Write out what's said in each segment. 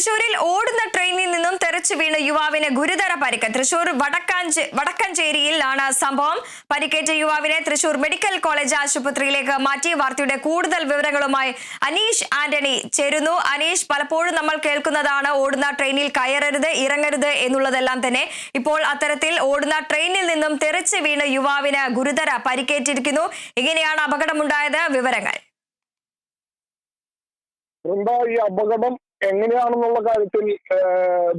തൃശൂരിൽ ഓടുന്ന ട്രെയിനിൽ നിന്നും തെറിച്ചു വീണ യുവാവിന് ഗുരുതര പരിക്ക്. തൃശൂർ വടക്കാഞ്ചേ വടക്കഞ്ചേരിയിലാണ് സംഭവം. പരിക്കേറ്റ യുവാവിനെ തൃശൂർ മെഡിക്കൽ കോളേജ് ആശുപത്രിയിലേക്ക് മാറ്റി. വാർത്തയുടെ കൂടുതൽ വിവരങ്ങളുമായി അനീഷ് ആന്റണി ചേരുന്നു. അനീഷ് പലപ്പോഴും നമ്മൾ കേൾക്കുന്നതാണ് ഓടുന്ന ട്രെയിനിൽ കയറരുത് ഇറങ്ങരുത് എന്നുള്ളതെല്ലാം തന്നെ. ഇപ്പോൾ അത്തരത്തിൽ ഓടുന്ന ട്രെയിനിൽ നിന്നും തെറിച്ചു വീണ യുവാവിന് ഗുരുതര പരിക്കേറ്റിരിക്കുന്നു. എങ്ങനെയാണ് അപകടമുണ്ടായത്. വിവരങ്ങൾ. ഈ അപകടം? എങ്ങനെയാണെന്നുള്ള കാര്യത്തിൽ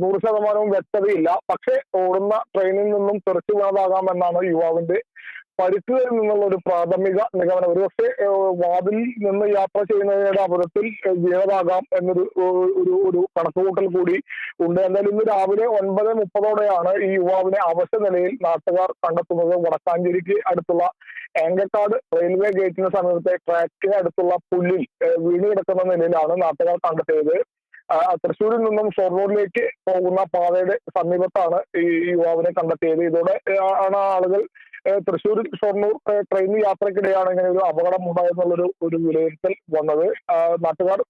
നൂറ് ശതമാനവും വ്യക്തതയില്ല. പക്ഷേ ഓടുന്ന ട്രെയിനിൽ നിന്നും തെറിച്ചു വീണതാകാമെന്നാണ് യുവാവിന്റെ പരിക്കുകളിൽ നിന്നുള്ള ഒരു പ്രാഥമിക നിഗമനം. ഒരുപക്ഷെ വാതിൽ നിന്ന് യാത്ര ചെയ്യുന്നതിനിടെ അപകടത്തിൽ വീണതാകാം എന്നൊരു ഒരു ഒരു കണക്കുകൂട്ടൽ കൂടി ഉണ്ട്. എന്നാലും ഇന്ന് രാവിലെ ഒൻപത് മുപ്പതോടെയാണ് ഈ യുവാവിനെ അവശ നിലയിൽ നാട്ടുകാർ കണ്ടെത്തുന്നത്. വടക്കാഞ്ചേരിക്ക് അടുത്തുള്ള ഏങ്കക്കാട് റെയിൽവേ ഗേറ്റിന് സമീപത്തെ ട്രാക്കിന് അടുത്തുള്ള പുല്ലിൽ വീണ് കിടക്കുന്ന നിലയിലാണ് നാട്ടുകാർ കണ്ടെത്തിയത്. തൃശ്ശൂരിൽ നിന്നും ഷൊർണൂരിലേക്ക് പോകുന്ന പാതയുടെ സമീപത്താണ് ഈ യുവാവിനെ കണ്ടെത്തിയത്. ഇതോടെ ആണ് ആളുകൾ തൃശ്ശൂരിൽ ഷൊർണൂർ ട്രെയിൻ യാത്രക്കിടെയാണ് ഇങ്ങനെ ഒരു അപകടം ഉണ്ടായെന്നുള്ളൊരു ഒരു വിലയിരുത്തൽ വന്നത്. നാട്ടുകാർ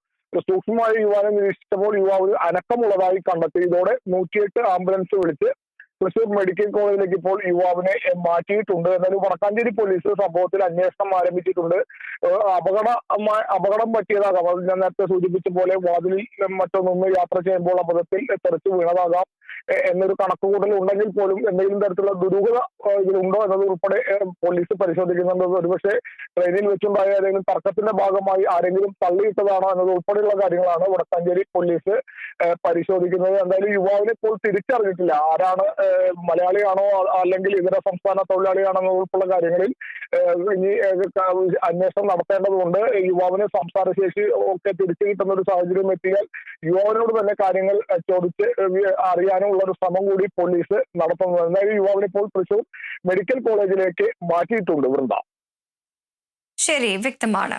സൂക്ഷ്മമായി യുവാവിനെ നിരീക്ഷിച്ചപ്പോൾ യുവാവ് അനക്കമുള്ളതായി കണ്ടെത്തി. ഇതോടെ നൂറ്റിയെട്ട് ആംബുലൻസ് വിളിച്ച് തൃശൂർ മെഡിക്കൽ കോളേജിലേക്ക് ഇപ്പോൾ യുവാവിനെ മാറ്റിയിട്ടുണ്ട്. എന്നാലും വടക്കാഞ്ചേരി പോലീസ് സംഭവത്തിൽ അന്വേഷണം ആരംഭിച്ചിട്ടുണ്ട്. അപകട അപകടം പറ്റിയതാകാം. ഞാൻ നേരത്തെ സൂചിപ്പിച്ച പോലെ വാതിലിൽ മറ്റൊന്നൊന്ന് യാത്ര ചെയ്യുമ്പോൾ അപകടത്തിൽ തെറിച്ചു വീണതാകാം എന്നൊരു കണക്കുകൂട്ടൽ ഉണ്ടെങ്കിൽ പോലും എന്തെങ്കിലും തരത്തിലുള്ള ദുരൂഹത ഇതിലുണ്ടോ എന്നത് ഉൾപ്പെടെ പോലീസ് പരിശോധിക്കുന്നുണ്ട്. ഒരുപക്ഷെ ട്രെയിനിൽ വെച്ചുണ്ടായ ഏതെങ്കിലും തർക്കത്തിന്റെ ഭാഗമായി ആരെങ്കിലും തള്ളിയിട്ടതാണോ എന്നത് ഉൾപ്പെടെയുള്ള കാര്യങ്ങളാണ് വടക്കാഞ്ചേരി പോലീസ് പരിശോധിക്കുന്നത്. എന്തായാലും യുവാവിനെ ഇപ്പോൾ തിരിച്ചറിഞ്ഞിട്ടില്ല. ആരാണ് മലയാളിയാണോ അല്ലെങ്കിൽ ഇതര സംസ്ഥാന തൊഴിലാളിയാണോ ഉൾപ്പെടെ കാര്യങ്ങളിൽ ഇനി അന്വേഷണം നടത്തേണ്ടതുണ്ട്. യുവാവിന് സംസാരശേഷി ഒക്കെ തിരിച്ചു കിട്ടുന്ന ഒരു സാഹചര്യം എത്തിയാൽ യുവാവിനോട് തന്നെ കാര്യങ്ങൾ ചോദിച്ച് അറിയാനുള്ള ഒരു ശ്രമം കൂടി പോലീസ് നടത്തുന്നത് എന്തായാലും യുവാവിനെ ഇപ്പോൾ തൃശൂർ മെഡിക്കൽ കോളേജിലേക്ക് മാറ്റിയിട്ടുണ്ട് വൃന്ദ. ശരി വ്യക്തമാണ്.